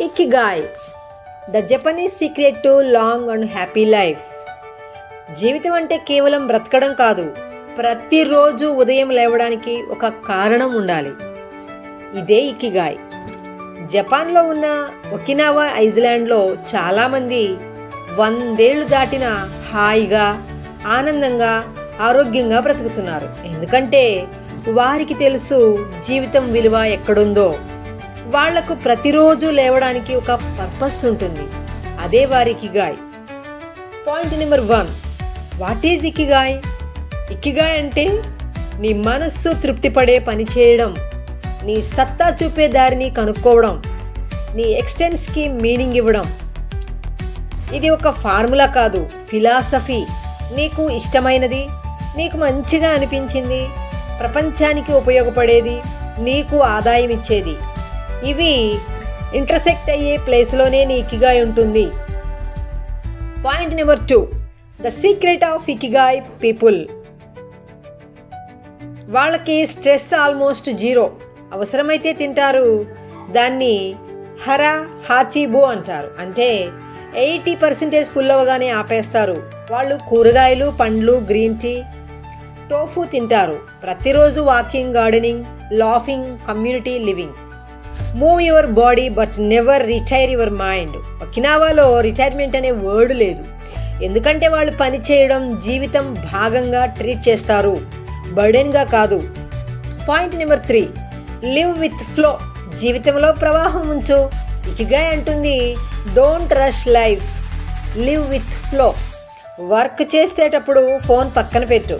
Ikigai the Japanese secret to long and happy life. జీవితం అంటే కేవలం బ్రతకడం కాదు ప్రతిరోజు ఉదయం లేవడానికి ఒక కారణం ఉండాలి. ఇదే ఇకిగాయ్ జపాన్లో ఉన్న ఒకినావా ఐజ్లాండ్లో చాలామంది వందేళ్ళు దాటిన హాయిగా ఆనందంగా ఆరోగ్యంగా బ్రతుకుతున్నారు. ఎందుకంటే వారికి తెలుసు జీవితం విలువ ఎక్కడుందో. వాళ్ళకు ప్రతిరోజు లేవడానికి ఒక పర్పస్ ఉంటుంది. అదే వారి ikigai. Point number one. What is ikigai? Ikigai అంటే నీ మనస్సు తృప్తిపడే పని చేయడం నీ సత్తా చూపే దారిని కనుక్కోవడం నీ ఎక్స్టెన్స్కి మీనింగ్ ఇవ్వడం. ఇది ఒక ఫార్ములా కాదు ఫిలాసఫీ. నీకు ఇష్టమైనది నీకు మంచిగా అనిపించింది ప్రపంచానికి ఉపయోగపడేది నీకు ఆదాయం ఇచ్చేది. ఇవి ఇంటర్సెక్ట్ అయ్యే ప్లేస్లోనే నీ ఇకిగాయ్ ఉంటుంది. Point number two the secret of ikigai people వాళ్ళకి స్ట్రెస్ ఆల్మోస్ట్ జీరో అవసరమైతే తింటారు. దాన్ని హరా హాచీబో అంటారు. అంటే ఎయిటీ పర్సెంటేజ్ ఫుల్ అవ్వగానే ఆపేస్తారు. వాళ్ళు కూరగాయలు పండ్లు గ్రీన్ టీ టోఫు తింటారు. ప్రతిరోజు walking gardening laughing community living move your body but never retire your mind ఒకినావాలో retirement అనే వర్డ్ లేదు. ఎందుకంటే వాళ్ళు పని చేయడం జీవితం భాగంగా ట్రీట్ చేస్తారు. బర్డెన్గా కాదు. Point number three live with flow జీవితంలో ప్రవాహం ఉంచు. ఇకగా అంటుంది don't rush life live with flow work చేసేటప్పుడు ఫోన్ పక్కన పెట్టు.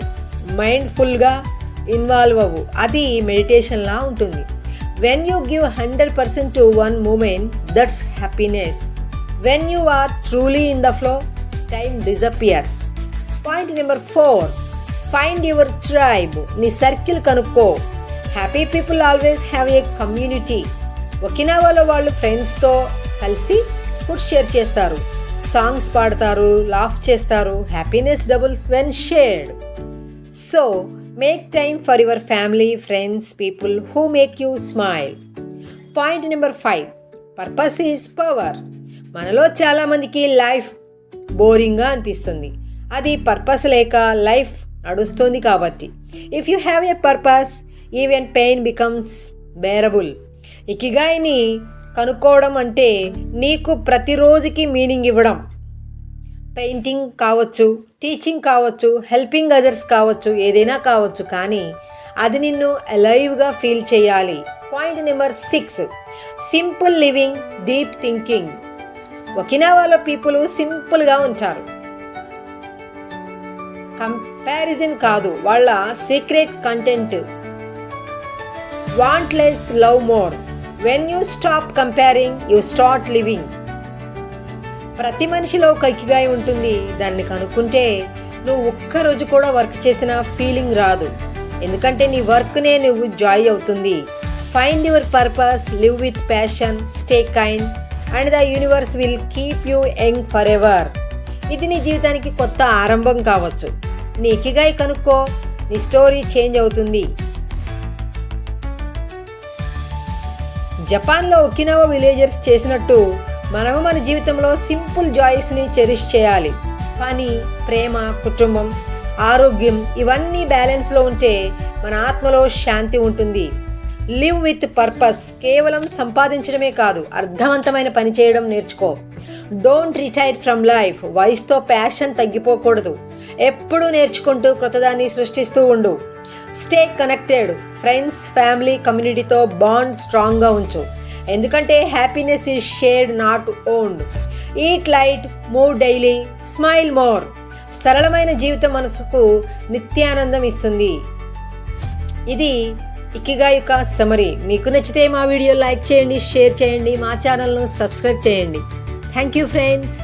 మైండ్ఫుల్గా ఇన్వాల్వ్ అవ్వు. అది మెడిటేషన్లా ఉంటుంది. When you give hundred percent to one moment that's happiness when you are truly in the flow time disappears point number four find your tribe నీ circle కనుక్కో. Happy people always have a community ఒకినావాలో వాళ్ళు ఫ్రెండ్స్తో కలిసి food share చేస్తారు. Songs పాడతారు laugh చేస్తారు. Happiness doubles when shared so make time for your family friends people who make you smile point number five purpose is power మనలో చాలామందికి life బోరింగ్గా అనిపిస్తుంది. అది పర్పస్ లేక లైఫ్ నడుస్తుంది కాబట్టి. If you have a purpose even pain becomes bearable ఇకిగాయని కనుక్కోవడం అంటే నీకు ప్రతిరోజుకి మీనింగ్ ఇవ్వడం. పెయింటింగ్ కావచ్చు టీచింగ్ కావచ్చు హెల్పింగ్ అదర్స్ కావచ్చు ఏదైనా కావచ్చు కానీ అది నిన్ను అలైవ్గా ఫీల్ చేయాలి. Point number six simple living deep thinking. ఒకినావాలో people సింపుల్గా ఉంటారు. కంపారిజన్ కాదు వాళ్ళ secret content. Want less love more. When you stop comparing you start living. ప్రతి మనిషిలో ఒక ఇకిగాయ ఉంటుంది. దాన్ని కనుక్కుంటే నువ్వు ఒక్క రోజు కూడా వర్క్ చేసిన ఫీలింగ్ రాదు. ఎందుకంటే నీ వర్క్నే నువ్వు జాయ్ అవుతుంది. Find your purpose live with passion stay kind and the universe will keep you young forever ఇది నీ జీవితానికి కొత్త ఆరంభం కావచ్చు. నీ ఇకిగాయ కనుక్కో నీ స్టోరీ చేంజ్ అవుతుంది. జపాన్లో ఒకినవ విలేజర్స్ చేసినట్టు మనము మన జీవితంలో సింపుల్ జాయిస్ని చెరిష్ చేయాలి. పని ప్రేమ కుటుంబం ఆరోగ్యం ఇవన్నీ బ్యాలెన్స్లో ఉంటే మన ఆత్మలో శాంతి ఉంటుంది. లివ్ విత్ పర్పస్ కేవలం సంపాదించడమే కాదు అర్థవంతమైన పని చేయడం నేర్చుకో. డోంట్ రిటైర్ ఫ్రమ్ లైఫ్ వయసుతో ప్యాషన్ తగ్గిపోకూడదు. ఎప్పుడూ నేర్చుకుంటూ క్రొత్తదాన్ని సృష్టిస్తూ ఉండు. స్టే కనెక్టెడ్ ఫ్రెండ్స్ ఫ్యామిలీ కమ్యూనిటీతో బాండ్ స్ట్రాంగ్గా ఉంచు. ఎందుకంటే happiness is shared not owned eat light move daily smile more సరళమైన జీవితం మనసుకు నిత్యానందం ఇస్తుంది. ఇది ఇకిగా యొక్క సమరీ మీకు నచ్చితే మా వీడియో లైక్ చేయండి షేర్ చేయండి మా ఛానల్ను సబ్స్క్రైబ్ చేయండి. Thank you friends